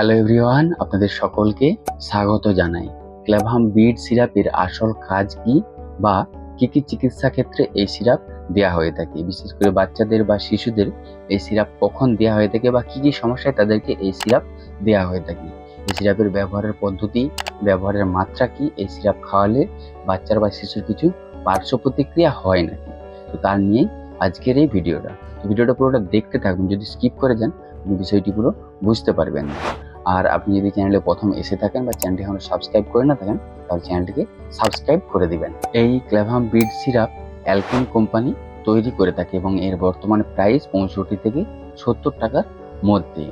Hello everyone আপনাদের সকলকে স্বাগত জানাই। ক্লেভাম বিট সিরাপের আসল কাজ কি বা কি কি চিকিৎসা ক্ষেত্রে এই সিরাপ দেওয়া হয়ে থাকে? বিশেষ করে বাচ্চাদের বা শিশুদের এই সিরাপ কখন দেওয়া হয়ে থাকে বা কি কি সমস্যায় তাদেরকে এই সিরাপ দেওয়া হয়ে থাকে? এই সিরাপের ব্যবহারের পদ্ধতি, ব্যবহারের মাত্রা কি? এই সিরাপ খাওয়ালে বাচ্চার বা শিশুর কিছু পার্শ্ব প্রতিক্রিয়া হয় নাকি? তো তার নিয়েই আজকের এই ভিডিওটা। ভিডিওটা পুরোটা দেখতে থাকুন, যদি স্কিপ করে যান, বিষয়টি পুরো বুঝতে পারবেন না। আর আপনি যদি চ্যানেলে প্রথম এসে থাকেন বা চ্যানেলটি এখনও সাবস্ক্রাইব করে না থাকেন, তাহলে চ্যানেলটিকে সাবস্ক্রাইব করে দিবেন। এই Clavam BID syrup Alkem company তৈরি করে থাকে এবং এর বর্তমানে প্রাইস পঁয়ষট্টি থেকে সত্তর টাকার মধ্যে।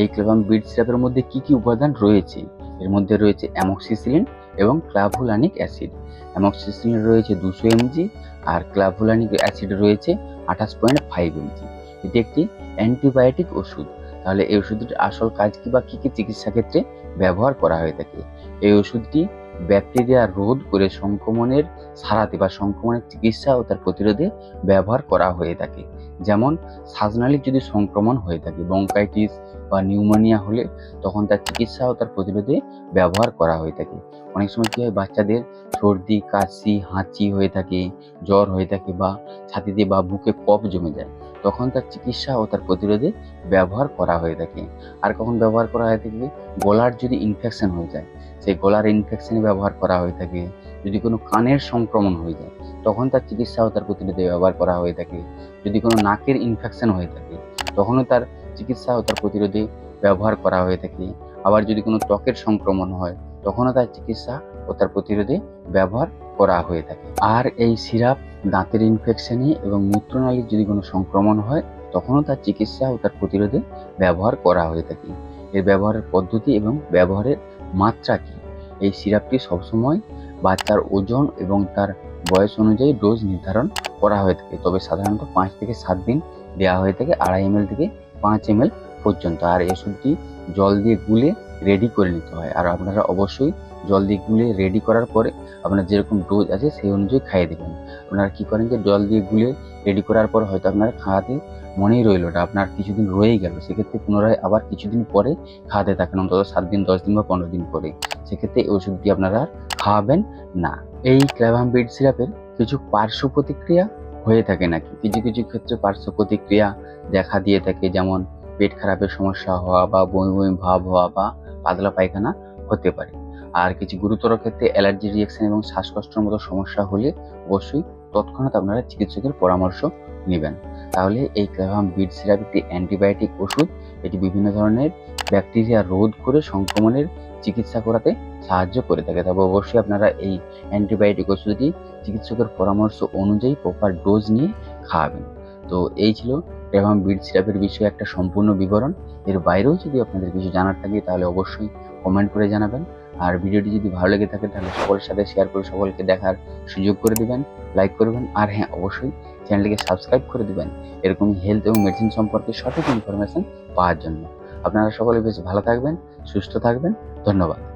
এই ক্লেভাম বিড সিরাপের মধ্যে কি কি উপাদান রয়েছে? এর মধ্যে রয়েছে অ্যামক্সিসিলিন এবং ক্লাভুলানিক অ্যাসিড অ্যামক্সিসিলিন রয়েছে দুশো এমজি আর ক্লাভুলানিক অ্যাসিড রয়েছে আঠাশ পয়েন্ট ফাইভ এমজি। এটি একটি অ্যান্টিবায়োটিক ওষুধ। তাহলে এই ওষুধটির আসল কাজ কি বা কী কী চিকিৎসা ক্ষেত্রে ব্যবহার করা হয়ে থাকে? এই ওষুধটি ব্যাকটেরিয়া রোধ করে সংক্রমণের সারাতে বা সংক্রমণের চিকিৎসা ও তার প্রতিরোধে ব্যবহার করা হয়ে থাকে। যেমন শ্বাসনালীর যদি সংক্রমণ হয়ে থাকে বঙ্কাইটিস বা নিউমোনিয়া হলে তখন তার চিকিৎসা ও তার প্রতিরোধে ব্যবহার করা হয়ে থাকে। অনেক সময় কী হয়, বাচ্চাদের সর্দি, কাশি, হাঁচি হয়ে থাকে, জ্বর হয়ে থাকে বা ছাতিতে বা বুকে কফ জমে যায়, তখন তার চিকিৎসা ও তার প্রতিরোধে ব্যবহার করা হয়ে থাকে। আর কখন ব্যবহার করা হয়ে থাকে? গলার যদি ইনফেকশন হয়ে যায় সেই গলার ইনফেকশনে ব্যবহার করা হয়ে থাকে। যদি কোনো কানের সংক্রমণ হয়ে যায়, তখন তার চিকিৎসাও তার প্রতিরোধে ব্যবহার করা হয়ে থাকে। যদি কোনো নাকের ইনফেকশন হয়ে থাকে, তখনও তার চিকিৎসাও তার প্রতিরোধে ব্যবহার করা হয়ে থাকে। আবার যদি কোনো ত্বকের সংক্রমণ হয়, তখনও তার চিকিৎসা ও তার প্রতিরোধে ব্যবহার করা হয়ে থাকে। আর এই সিরাপ, দাঁতের ইনফেকশনে এবং মূত্রনালীর যদি কোনো সংক্রমণ হয়, তখনও তার চিকিৎসা ও তার প্রতিরোধে ব্যবহার করা হয়ে থাকে। এর ব্যবহারের পদ্ধতি এবং ব্যবহারের মাত্রা কী? এই সিরাপটি সবসময় বাচ্চার ওজন এবং তার বয়স অনুযায়ী ডোজ নির্ধারণ করা হয়ে থাকে। তবে সাধারণত পাঁচ থেকে সাত দিন দেওয়া হয়ে থাকে আড়াই এম থেকে পাঁচ এম পর্যন্ত। আর এই ওষুধটি জল দিয়ে গুলে রেডি করে নিতে হয়। আর আপনারা অবশ্যই জল দিয়ে গুলে রেডি করার পরে আপনার যেরকম ডোজ আছে সেই অনুযায়ী খাইয়ে দেবেন। আপনারা কী করেন যে জল দিয়ে গুলে রেডি করার পর হয়তো আপনারা খাওয়াতে মনেই রইল ওটা আপনার কিছুদিন রয়েই গেল। সেক্ষেত্রে পুনরায় আবার কিছুদিন পরে খাওয়াতে থাকেন, অন্তত সাত দিন, দশ দিন বা পনেরো দিন পরে। সেক্ষেত্রে এই ওষুধটি আপনারা খাওয়াবেন না। এই ক্ল্যাভাম বিড সিরাপের কিছু পার্শ্ব প্রতিক্রিয়া হয়ে থাকে নাকি? কিছু কিছু ক্ষেত্রে পার্শ্ব প্রতিক্রিয়া দেখা দিয়ে থাকে, যেমন পেট খারাপের সমস্যা হওয়া বা বমি বমি ভাব হওয়া বা পাতলা পায়খানা হতে পারে। আর কিছু গুরুতর ক্ষেত্রে অ্যালার্জি, রিয়েকশন এবং শ্বাসকষ্টের মতো সমস্যা হলে অবশ্যই তৎক্ষণাৎ আপনারা চিকিৎসকের পরামর্শ নেবেন। তাহলে এই ক্লাভাম বিড সিরাপ একটি অ্যান্টিবায়োটিক ওষুধ। এটি বিভিন্ন ধরনের ব্যাকটেরিয়া রোধ করে সংক্রমণের চিকিৎসা করাতে সাহায্য করে থাকে। তবে অবশ্যই আপনারা এই অ্যান্টিবায়োটিক ওষুধটি চিকিৎসকের পরামর্শ অনুযায়ী প্রপার ডোজ নিয়ে খাওয়াবেন তো এই ছিল ক্লাভাম বিড সিরাপের বিষয়ে একটা সম্পূর্ণ বিবরণ। এর বাইরেও যদি আপনাদের কিছু জানার থাকে, তাহলে অবশ্যই কমেন্ট করে জানাবেন। আর ভিডিওটি যদি ভালো লেগে থাকে, তাহলে সকলের সাথে শেয়ার করে সকলকে দেখার সুযোগ করে দিবেন লাইক করবেন। আর হ্যাঁ অবশ্যই চ্যানেলটিকে সাবস্ক্রাইব করে দিবেন। এরকম হেলথ এবং মেডিসিন সম্পর্কে সঠিক ইনফরমেশন পাওয়ার জন্য। আপনারা সকলে বেশ ভালো থাকবেন, সুস্থ থাকবেন। ধন্যবাদ।